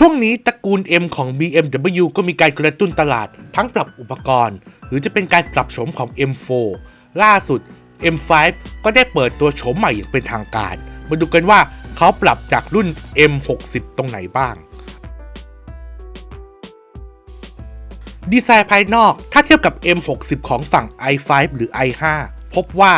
ช่วงนี้ตระกูล M ของ BMW ก็มีการกระตุ้นตลาด ทั้งปรับอุปกรณ์ หรือจะเป็นการปรับโฉมของ M4 ล่าสุด M5 ก็ได้เปิดตัวโฉมใหม่อย่างเป็นทางการ มาดูกันว่าเขาปรับจากรุ่น M60 ตรงไหนบ้าง ดีไซน์ภายนอกถ้าเทียบกับ M60 ของฝั่ง i5 หรือ i5 พบว่า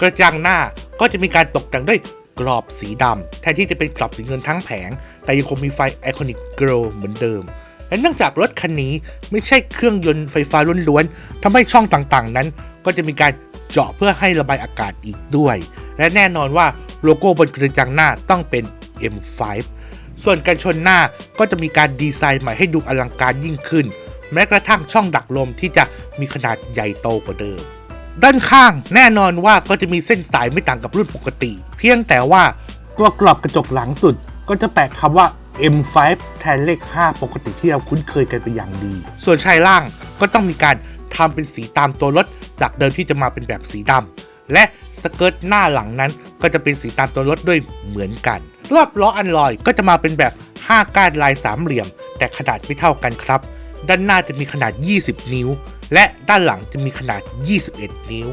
กระจังหน้าก็จะมีการตกแต่งด้วย กรอบสีดำแทนที่จะเป็นกรอบสีเงินทั้งแผง แต่ยังคงมีไฟ Iconic Glow เหมือนเดิมและเนื่องจากรถคันนี้ไม่ใช่เครื่องยนต์ไฟฟ้าล้วนๆทำให้ช่องต่างๆนั้น ก็จะมีการเจาะเพื่อให้ระบายอากาศอีกด้วย และแน่นอนว่าโลโก้บนกระจังหน้าต้องเป็น M5 ส่วนการชนหน้าก็จะมีการดีไซน์ใหม่ให้ดูอลังการยิ่งขึ้น แม้กระทั่งช่องดักลมที่จะมีขนาดใหญ่โตกว่าเดิม ด้านข้างแน่นอนว่าก็จะมีเส้นสายไม่ต่างกับรุ่นปกติ เพียงแต่ว่าตัวกรอบกระจกหลังสุด ก็จะแปะคำว่า M5 แทนเลข 5 ปกติที่เราคุ้นเคยกันเป็นอย่างดี ส่วนชายล่างก็ต้องมีการทำเป็นสีตามตัวรถ จากเดิมที่จะมาเป็นแบบสีดำและสเกิร์ตหน้าหลังนั้น ก็จะเป็นสีตามตัวรถด้วยเหมือนกันสำหรับล้ออันลอยก็จะมาเป็นแบบ 5ก้านลายสามเหลี่ยม แต่ขนาดไม่เท่ากันครับ ด้านหน้าจะมีขนาด 20 นิ้ว และด้านหลังจะมีขนาด 21 นิ้ว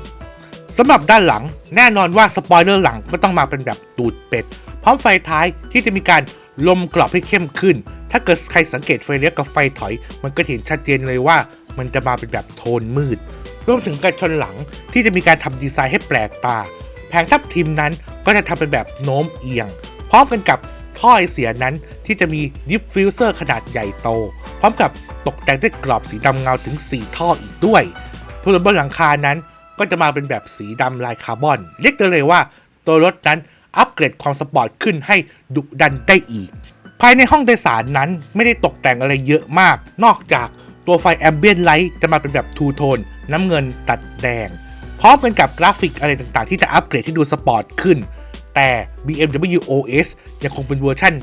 สำหรับด้านหลังแน่นอนว่าสปอยเลอร์หลังก็ต้องมาเป็นแบบตูดเป็ด พร้อมไฟท้ายที่จะมีการลมกรอบให้เข้มขึ้น ถ้าเกิดใครสังเกตไฟเลี้ยวกับไฟถอย มันก็เห็นชัดเจนเลยว่ามันจะมาเป็นแบบโทนมืด รวมถึงการชนหลังที่จะมีการทำดีไซน์ให้แปลกตา แผงทับทิมนั้นก็จะทำเป็นแบบโน้มเอียง พร้อมกันกับท่อไอเสียนั้นที่จะมีดิฟฟิวเซอร์ขนาดใหญ่โต ร้อมกับตกแต่งด้วยกรอบสีดำเงาถึง 4 ท่ออีกด้วยส่วนบนหลังคานั้นก็จะมาเป็นแบบสีดำลายคาร์บอน เรียกได้เลยว่า ตัวรถนั้นอัปเกรดความสปอร์ตขึ้นให้ดุดันได้อีก ภายในห้องโดยสารนั้นไม่ได้ตกแต่งอะไรเยอะมาก นอกจากตัวไฟแอมเบียนไลท์จะมาเป็นแบบทูโทนน้ำเงินตัดแดง พร้อมกันกับกราฟิกอะไรต่างๆ ที่จะอัปเกรดที่ดูสปอร์ตขึ้น แต่ BMW OS ยังคงเป็นเวอร์ชัน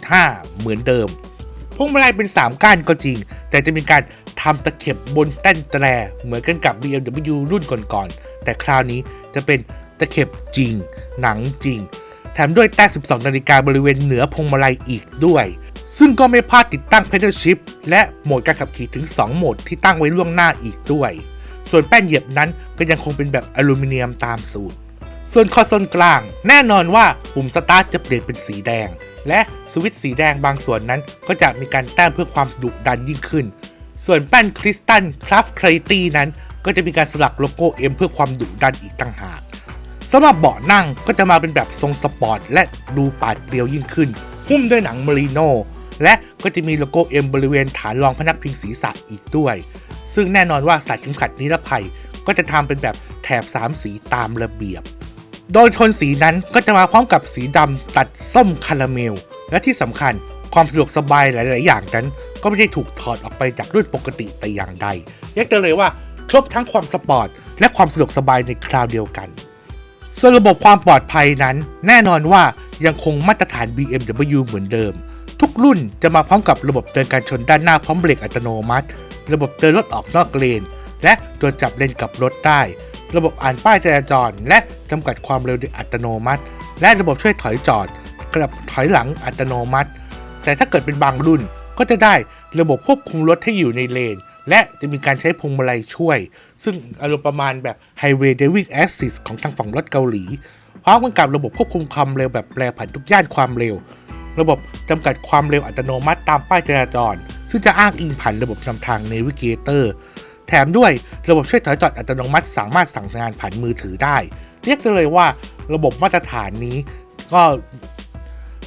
8.5 เหมือนเดิม วงมาลัยเป็น 3 ก้านก็จริง แต่จะมีการทำตะเข็บบนแต้นแตรเหมือนกันกับ BMW รุ่นก่อนๆ แต่คราวนี้จะเป็นตะเข็บจริง หนังจริง แถมด้วยแต้12 นาฬิกาบริเวณเหนือพวงมาลัยอีกด้วยซึ่งก็ไม่พลาดติดตั้ง pedal shift และโหมดการขับขี่ถึง 2 โหมดที่ตั้งไว้ล่วงหน้าอีกด้วย ส่วนแป้นเหยียบนั้นก็ยังคงเป็นแบบอลูมิเนียมตามสูตร ส่วนคอนโซลกลาง แน่นอนว่าปุ่มสตาร์ทจะเปลี่ยนเป็นสีแดง และสวิตช์สีแดงบางส่วนนั้นก็จะมีการแต้มเพื่อความดุดันยิ่งขึ้น ส่วนแป้นคริสตัลคราฟครตี้นั้น ก็จะมีการสลักโลโก้ M เพื่อความดุดันอีกต่างหากสำหรับเบาะนั่งก็จะมาเป็นแบบทรงสปอร์ตและดูปาดเปรียวยิ่งขึ้น หุ้มด้วยหนังเมริโนและก็จะมีโลโก้ M บริเวณฐานรองพนักพิงศีรษะอีกด้วย ซึ่งแน่นอนว่าสายเข็มขัดนิรภัยก็จะทำเป็นแบบแถบ 3 สีตามระเบียบ โดยโทนสีนั้นก็จะมาพร้อมกับสีดำตัดส้มคาราเมล และที่สำคัญความสะดวกสบายหลาย ๆ อย่างนั้น ก็ไม่ได้ถูกถอดออกไปจากรุ่นปกติแต่อย่างใดเรียกได้เลยว่าครบทั้งความสปอร์ต และความสะดวกสบายในคราวเดียวกัน ส่วนระบบความปลอดภัยนั้น แน่นอนว่ายังคงมาตรฐาน BMW เหมือนเดิม ทุกรุ่นจะมาพร้อมกับระบบเตือนการชนด้านหน้าพร้อมเบรกอัตโนมัติ ระบบเตือนรถออกนอกเลน และตรวจับเลนกับรถได้ ระบบอ่านป้ายจราจร และจำกัดความเร็วโดยอัตโนมัติ และระบบช่วยถอยจอดกลับถอยหลังอัตโนมัติ แต่ถ้าเกิดเป็นบางรุ่นก็จะได้ระบบควบคุมรถให้อยู่ในเลน และจะมีการใช้พวงมาลัยช่วย ซึ่งอารมณ์ประมาณแบบ Highway Driving Assist ของทางฝั่งรถเกาหลีพร้อมกันกับระบบควบคุมความเร็วแบบแปรผันทุกย่านความเร็ว ระบบจำกัดความเร็วอัตโนมัติตามป้ายจราจร ซึ่งจะอ้างอิงผ่านระบบนำทาง Navigator แถมด้วยระบบช่วยถอยจอดอัตโนมัติ สามารถสั่งงานผ่านมือถือได้ เรียกได้เลยว่าระบบมาตรฐานนี้ก็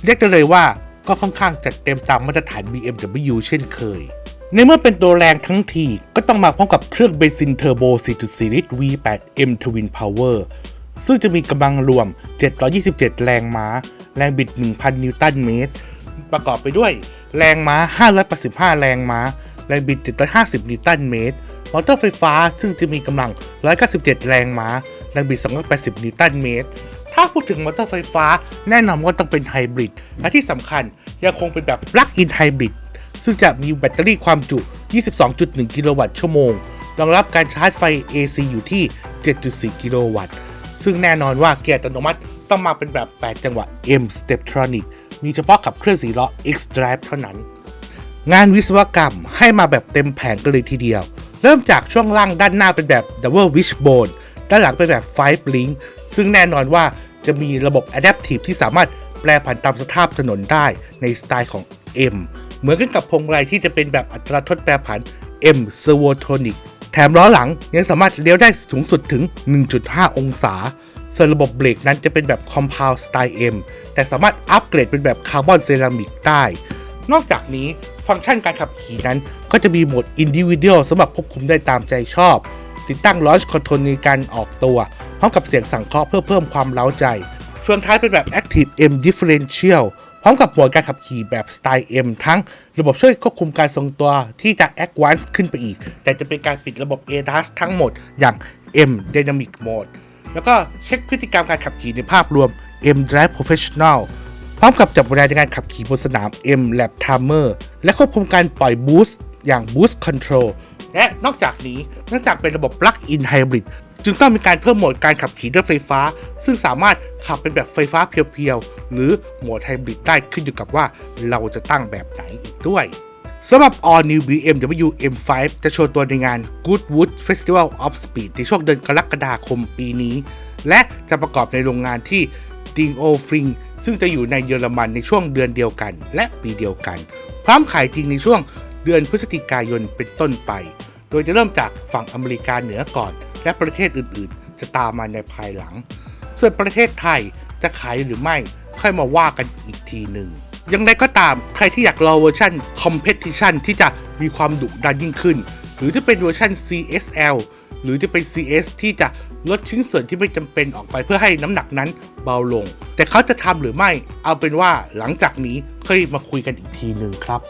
เรียกได้เลยว่าก็ค่อนข้างจัดเต็มตามมาตรฐาน BMW เช่นเคย ในเมื่อเป็นตัวแรงทั้งทีก็ต้องมาพร้อมกับเครื่องเบนซินเทอร์โบ 4.4 ลิตร V8M Twin Power ซึ่งจะมีกำลังรวม 727 แรงม้า แรงบิด 1,000 นิวตันเมตร ประกอบไปด้วย แรงม้า 585 แรงม้า แรงบิด 750 นิวตันเมตร มอเตอร์ไฟฟ้าซึ่งจะมีกำลัง 197 แรงม้า แรงบิด 280 นิวตันเมตร ถ้าพูดถึงมอเตอร์ไฟฟ้า แน่นอนว่าต้องเป็นไฮบริด และที่สำคัญยังคงเป็นแบบปลั๊กอินไฮบริด ซึ่งจะมีแบตเตอรี่ความจุ 22.1 กิโลวัตต์ชั่วโมง รองรับการชาร์จไฟ AC อยู่ที่ 7.4 กิโลวัตต์ ซึ่งแน่นอนว่าเกียร์อัตโนมัติต้องมาเป็นแบบ 8 จังหวะ M Steptronic มีเฉพาะขับเคลื่อน4ล้อ X Drive เท่านั้น งานวิศวกรรมให้มาแบบเต็มแผงกันเลยทีเดียว เริ่มจากช่วงล่างด้านหน้าเป็นแบบ Double Wishbone ด้านหลังเป็นแบบ Five Link ซึ่งแน่นอนว่าจะมีระบบ Adaptive ที่สามารถแปลผันตามสภาพถนนได้ในสไตล์ของ M เหมือนกันกับพวงมาลัยที่จะเป็นแบบอัตราทดแปรผัน M Servotronic แถมล้อหลังยังสามารถเลี้ยวได้สูงสุดถึง 1.5 องศา ส่วนระบบเบรกนั้นจะเป็นแบบ Compound Style M แต่สามารถอัปเกรดเป็นแบบคาร์บอนเซรามิกได้ นอกจากนี้ฟังก์ชันการขับขี่นั้น ก็จะมีโหมด Individual สำหรับควบคุมได้ตามใจชอบ ติดตั้ง Launch Control ในการออกตัว พร้อมกับเสียงสั่งเคาะเพื่อเพิ่มความเล้าใจเฟืองท้ายเป็นแบบ Active M Differential พร้อมกับโหมดการขับขี่แบบสไตล์ M ทั้งระบบช่วยควบคุมการทรงตัวที่จะ Advanced ขึ้นไปอีก แต่จะเป็นการปิดระบบ ADAS ทั้งหมดอย่าง M Dynamic Mode แล้วก็เช็คพฤติกรรมการขับขี่ในภาพรวม M Drive Professional พร้อมกับจับเวลาในการขับขี่บนสนาม M Lab Timer และควบคุมการปล่อยบูสต์อย่าง Boost Control และนอกจากนี้เนื่องจากเป็นระบบ Plug-in Hybrid จึงต้องมีการเพิ่มโหมดการขับขี่ด้วยไฟฟ้า ซึ่งสามารถขับเป็นแบบไฟฟ้าเพียวๆ หรือโหมดไฮบริดได้ขึ้นอยู่กับว่าเราจะตั้งแบบไหนอีกด้วยสำหรับ All New BMW M5 จะโชว์ตัวในงาน Goodwood Festival of Speed ในช่วงเดือนกรกฎาคมปีนี้ และจะประกอบในโรงงานที่ d i n g o f r i n g ซึ่งจะอยู่ในเยอรมันในช่วงเดือนเดียวกัน และปีเดียวกัน พร้อมขายจริงในช่วงเดือนพฤศจิกายนเป็นต้นไป โดยจะเริ่มจากฝั่งอเมริกาเหนือก่อน และประเทศอื่นๆ จะตามมาในภายหลัง ส่วนประเทศไทยจะขายหรือไม่ค่อยมาว่ากันอีกทีหนึ่งอยังไงก็ตามใครที่อยากรอเวอร์ชัน Competition ที่จะมีความดุดันยิ่งขึ้น หรือจะเป็นเวอร์ชัน CSL หรือจะเป็น CS ที่จะลดชิ้นส่วนที่ไม่จำเป็นออกไปเพื่อให้น้ำหนักนั้นเบาลง แต่เขาจะทำหรือไม่เอาเป็นว่าหลังจากนี้ค่อยมาคุยกันอีกทีหนึ่งครับ